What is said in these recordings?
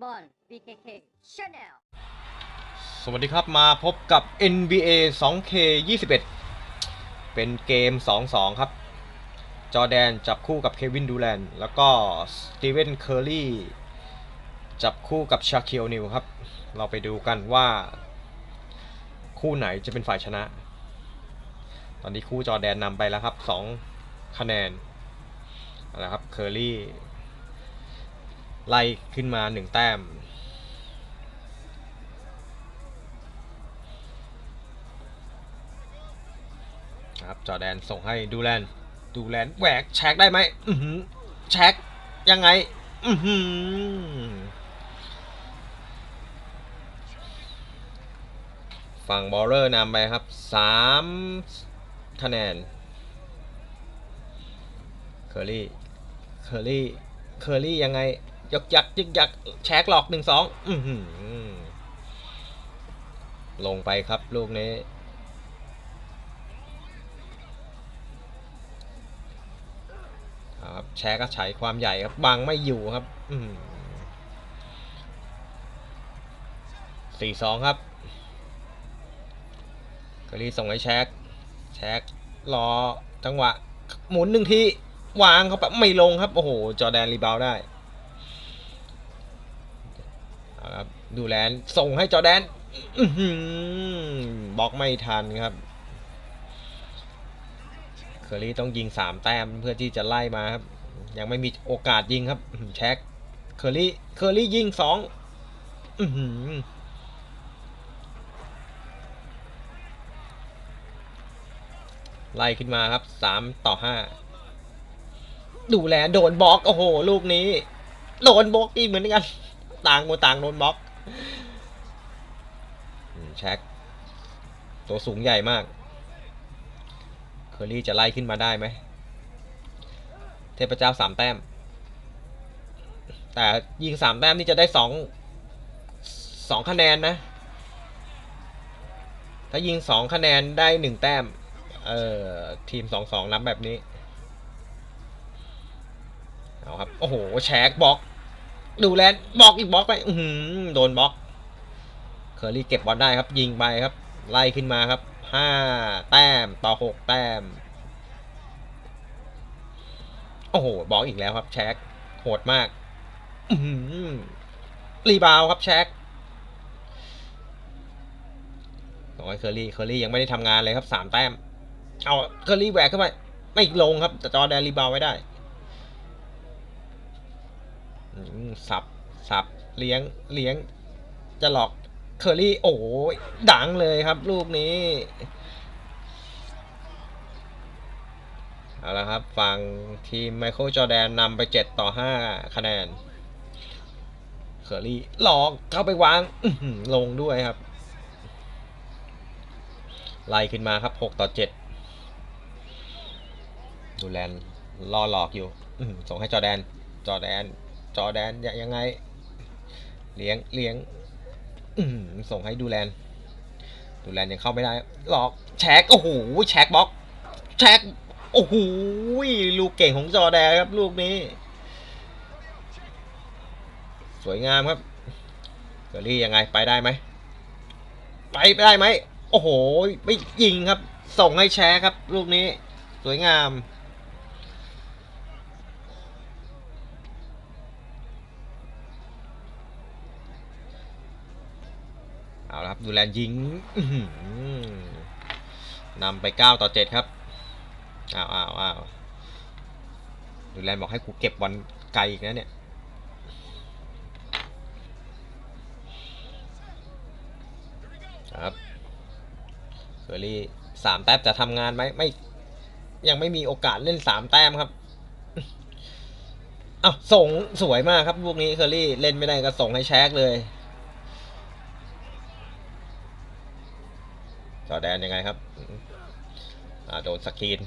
Mon BKK Chanel สวัสดีครับมาพบกับ NBA 2K 21 เป็นเกม 2-2 ครับ จอแดนจับคู่กับเควินดูแลนแล้วก็สตีเวนเคอร์รีจับคู่กับชาคิโอนิวครับ เราไปดูกันว่า คู่ไหนจะเป็นฝ่ายชนะ ตอนนี้คู่จอแดนนำไปแล้วครับ 2 คะแนนนะครับเคอร์รี่ ไล่ขึ้นมา1แต้ม ครับจอแดนส่งให้ดูแลน ดูแลนแหวกแช็กได้ไหมอือหือแช็กยังไง อือหือฝั่งบอลเลอร์นำไปครับสามคะแนนเคอรี่ เคอรี่ เคอรี่ยังไง ยกยักยึกยักแชกหลอกหนึ่งสองลงไปครับลูกนี้ครับแชร์ก็ใช้ความใหญ่ครับบังไม่อยู่ครับสี่สองครับกรีส่งให้แชกแชกรอจังหวะ หมุนหนึ่งทีวางเขาแบบไม่ลงครับ โอ้โห จอแดนรีบาวได้เอาครับ ดูแลนส่งให้จอแดนบล็อกไม่ทันครับ เคอรี่ต้องยิง3แต้มเพื่อที่จะไล่มาครับ ยังไม่มีโอกาสยิงครับแช็คเคอรี่เคอรี่ยิง2อื้อหือไล่ขึ้นมาครับ3ต่อ5ดูแลโดนบล็อกโอ้โห ลูกนี้ โดนบล็อกอีกเหมือนกัน ต่างโมต่างโดนบล็อก แช็คตัวสูงใหญ่มาก เคอรี่จะไล่ขึ้นมาได้ไหม เทพเจ้าสามแต้ม แต่ยิงสามแต้มนี่จะได้สองสองคะแนนนะ ถ้ายิงสองคะแนนได้หนึ่งแต้ม เออทีมสองสองนับแบบนี้ เอาครับ โอ้โห แชกบล็อก ดูแลนบล็อกอีกบล็อกไปอืโดนบล็อก เคอรี่เก็บบอลได้ครับ ยิงไปครับ ไล่ขึ้นมาครับห้าแต้มต่อหกแต้ม โอ้โหบล็อกอีกแล้วครับ แช็คโหดมาก อืรีบาวครับแช็คน้อยเคอรี่เคอรี่ยังไม่ได้ทำงานเลยครับสามแต้ม เอาเคอรี่แหวกเข้าไปไม่ลงครับแต่จอแดนรีบาวไว้ได้ สับสับเลี้ยงเลี้ยง จะหลอกเคอรี่ โอ้ยดังเลยครับ ลูกนี้ เอาละครับฝั่งทีมไมเคิลจอแดนนำไป 7 ต่อ 5 คะแนน เคอรี่หลอกเข้าไปวางลงด้วยครับ ไล่ขึ้นมาครับ 6 ต่อ 7 ดูแลนล่อหลอกอยู่ส่งให้จอแดน จอแดน จอแดนยังไง เลี้ยงเลี้ยงส่งให้ดูแลน ดูแลนยังเข้าไม่ได้หลอกแช็กโอ้โหแช็กบล็อกแช็กโอ้โหลูกเก่งของจอแดนครับ ลูกนี้ สวยงามครับเกอรี่ยังไงไปได้ไหมไปได้ไหมโอ้โหไม่ยิงครับ ส่งให้แชร์ครับ ลูกนี้ สวยงาม ดูแลยิงนำไป 9 ต่อ 7 ครับ อ้าวอ้าวอ้าวดูแลนบอกให้กูเก็บบอลไกลอีกนะเนี่ย ครับเคอรี่สามแต้มจะทำงานไหมไม่ ยังไม่มีโอกาสเล่นสามแต้มครับอ้าวส่งสวยมากครับลูกนี้เคอรี่เล่นไม่ได้ก็ส่งให้แชกเลย จอแดนยังไงครับโดนสกรีน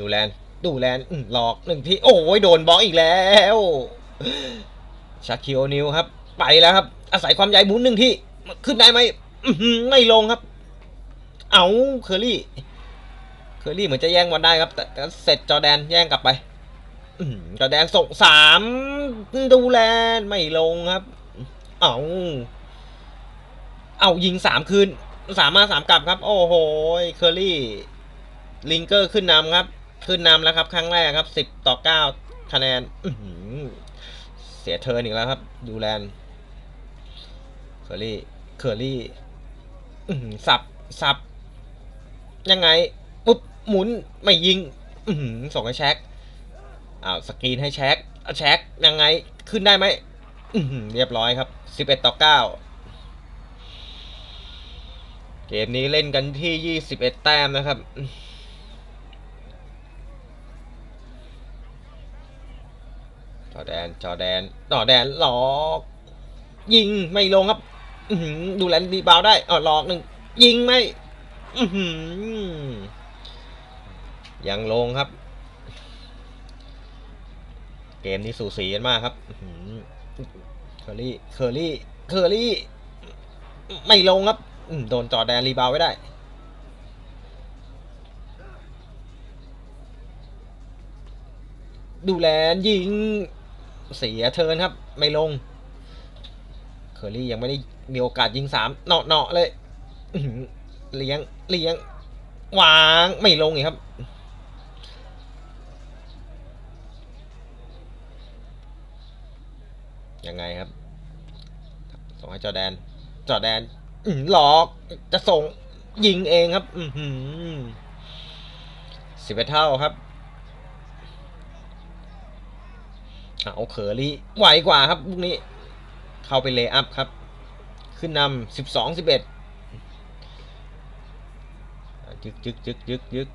ดูแลนดูแลนหลอกหนึ่งทีโอ้ยโดนบล็อกอีกแล้วชาคิโอนิวครับ ไปแล้วครับ อาศัยความใหญ่หมุนหนึ่งที่ขึ้นได้ไหมไม่ลงครับ เอาเคอรี่ เคอรี่เหมือนจะแย่งบอลได้ครับ แต่เสร็จจอแดนแย่งกลับไปจอแดนส่งสามดูแลนไม่ลงครับ เอาเอายิงสามคืน สามมาสามกลับครับ โอ้โหเคอรี่ลิงเกอร์ขึ้นนำครับ ขึ้นนำแล้วครับ ครั้งแรกครับสิบต่อเก้าคะแนนเสียเทิร์นอีกแล้วครับ ดูแลนเคอรี่เคอรี่สับสับยังไงปุ๊บหมุนไม่ยิงส่งให้แช็คอ้าวสกรีนให้แช็คอะแช็คยังไงขึ้นได้ไหมเรียบร้อยครับสิบเอ็ดต่อเก้าเกมนี้เล่นกันที่ยี่สิบเอ็ดแต้มนะครับ จอแดน จอแดนจอแดน หลอก ยิงไม่ลงครับดูแลดีบาวได้อ๋อหลอกหนึ่ง ยิงไม่ยังลงครับ เกมนี้สูสีกันมากครับเคอรี่ เคอรี่ เคอรี่ ไม่ลงครับ อืมโดนจอแดนรีบาวไว้ได้ ดูแลนยิง เสียเทินครับ ไม่ลง เคอรี่ยังไม่ได้มีโอกาสยิงสามเนาะเนาะเลยเลี้ยงเลี้ยงวางไม่ลงอีกครับยังไงครับ ส่งให้จอแดน จอแดน หลอกจะส่งยิงเองครับ อืสิบเอ็ดเท่าครับเอาเคอรี่ไวกว่าครับลูกนี้ เข้าไปเลย์อัพครับ ขึ้นนำสิบสองสิบเอ็ดยึกยึกยึกยึกยึก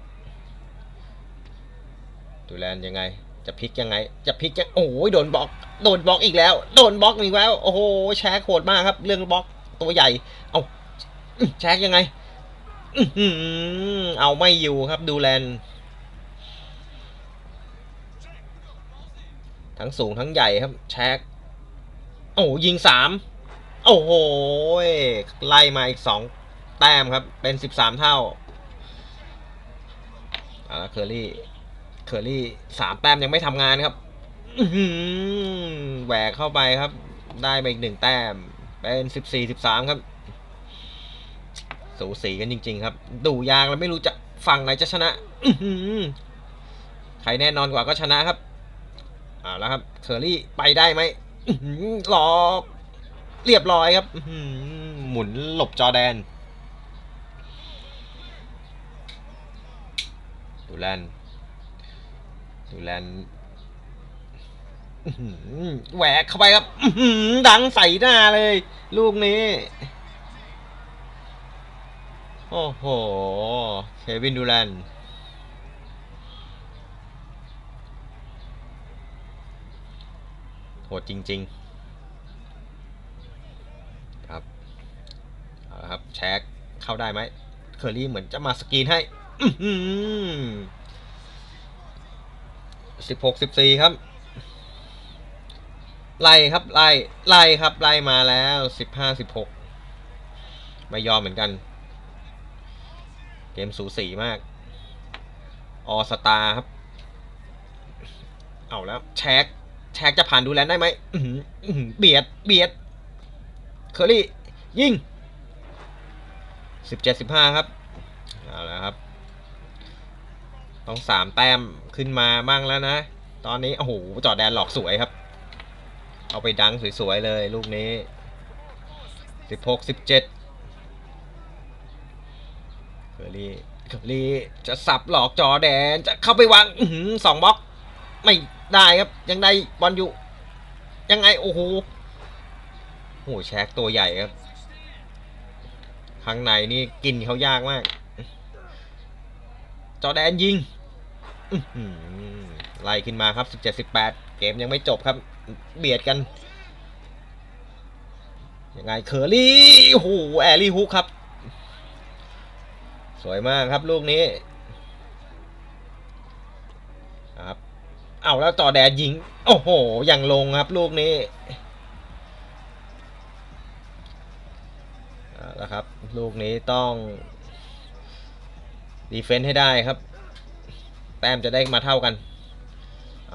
ดูแลนยังไง จะพลิกยังไง จะพลิกยังโอ้ยโดนบล็อก โดนบล็อกอีกแล้ว โดนบล็อกอีกแล้ว โอ้โหแชร์โหดมากครับ เรื่องบล็อก ตัวใหญ่ เอาแชร์ยังไงเอาไม่อยู่ครับดูแลน ทั้งสูงทั้งใหญ่ครับ แชร์โอ้ยิงสามโอ้โหไล่มาอีกสองแต้มครับ เป็นสิบสามเท่าอ่าเคอรี่เคอรี่สามแต้มยังไม่ทำงานครับแหวกเข้าไปครับ ได้ไปอีกหนึ่งแต้ม เป็นสิบสี่สิบสามครับ สูสีกันจริง ๆ ครับ ดูยางแล้วไม่รู้จะฝั่งไหนจะชนะใครแน่นอนกว่าก็ชนะครับเอาแล้วครับ เคอรี่ไปได้ไหมล้อหือหลอกเรียบร้อยครับหมุนหลบจอแดนดูแลนดูแลน แหวกเข้าไปครับดังใส่หน้าเลย ลูกนี้ โอ้โห เควินดูแลนโหดจริง ๆ ครับเอาละครับ แช็คเข้าได้ไหม เคอรี่เหมือนจะมาสกรีนให้สิบหกสิบสี่ครับ ไล่ครับไล่ไล่ครับไล่มาแล้วสิบห้าสิบหกไม่ยอมเหมือนกัน เกมสูสีมาก ออสตาครับ เอาแล้วแช็คแช็คจะผ่านดูแลนได้ไหมเบียดเบียดเคอรี่ยิงสิบเจ็ดสิบห้าครับเอาและครับ ต้องสามแต้มขึ้นมาบ้างแล้วนะ ตอนนี้โอ้โหจอดแดนหลอกสวยครับ เอาไปดังสวยๆเลยลูกนี้สิบหกสิบเจ็ดเคอรี่เคอรี่จะสับหลอกจอแดนจะเข้าไปวางอสองบล็อก ไม่ได้ครับยังได้บอลอยู่ ยังไงโอ้โหโอ้โหแชกตัวใหญ่ครับข้างในนี่กินเขายากมาก จอแดนยิงไล่ขึ้นมาครับ 17 18 เกมยังไม่จบครับ เบียดกันยังไงเคอรี่โหแอรี่ฮุกครับ สวยมากครับลูกนี้ครับเอาแล้วจอแดนยิง โอ้โหยังลงครับลูกนี้เอาละครับ ลูกนี้ต้องดีเฟนต์ให้ได้ครับ แต้มจะได้มาเท่ากัน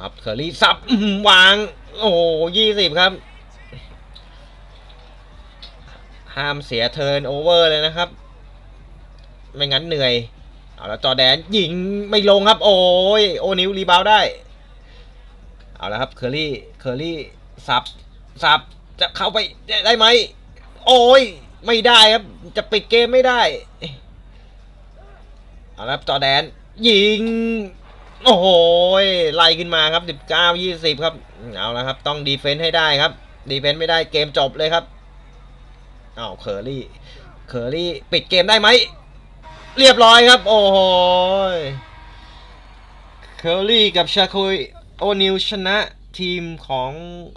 ครับเคอรี่ซับวาง โอ้ยี่สิบครับ ห้ามเสียเทิร์นโอเวอร์เลยนะครับ ไม่งั้นเหนื่อย เอาล้วจอแดนยิงไม่ลงครับ โอ้ยโอนิวรีบาวได้ เอาล้วครับเคอรี่เคอรี่สับสับจะเข้าไปได้ไหม โอ้ยไม่ได้ครับ จะปิดเกมไม่ได้ เอาละครับจอแดนยิง โอ้โหไล่ขึ้นมาครับ19 20ครับ เอาละครับ ต้องดีเฟนต์ให้ได้ครับ ดีเฟนต์ไม่ได้เกมจบเลยครับอ้าวเคอรี่ เคอรี่ปิดเกมได้ไหม เรียบร้อยครับ โอ้โหเคอรี่กับชาคุยโอนิลชนะทีมของ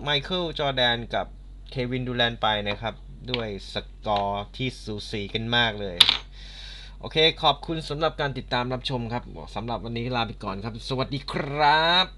ไมเคิลจอร์แดนกับเควินดูแลนไปนะครับ ด้วยสกอร์ที่สูสีกันมากเลย โอเค ขอบคุณสำหรับการติดตามรับชมครับสำหรับวันนี้ลาไปก่อนครับ สวัสดีครับ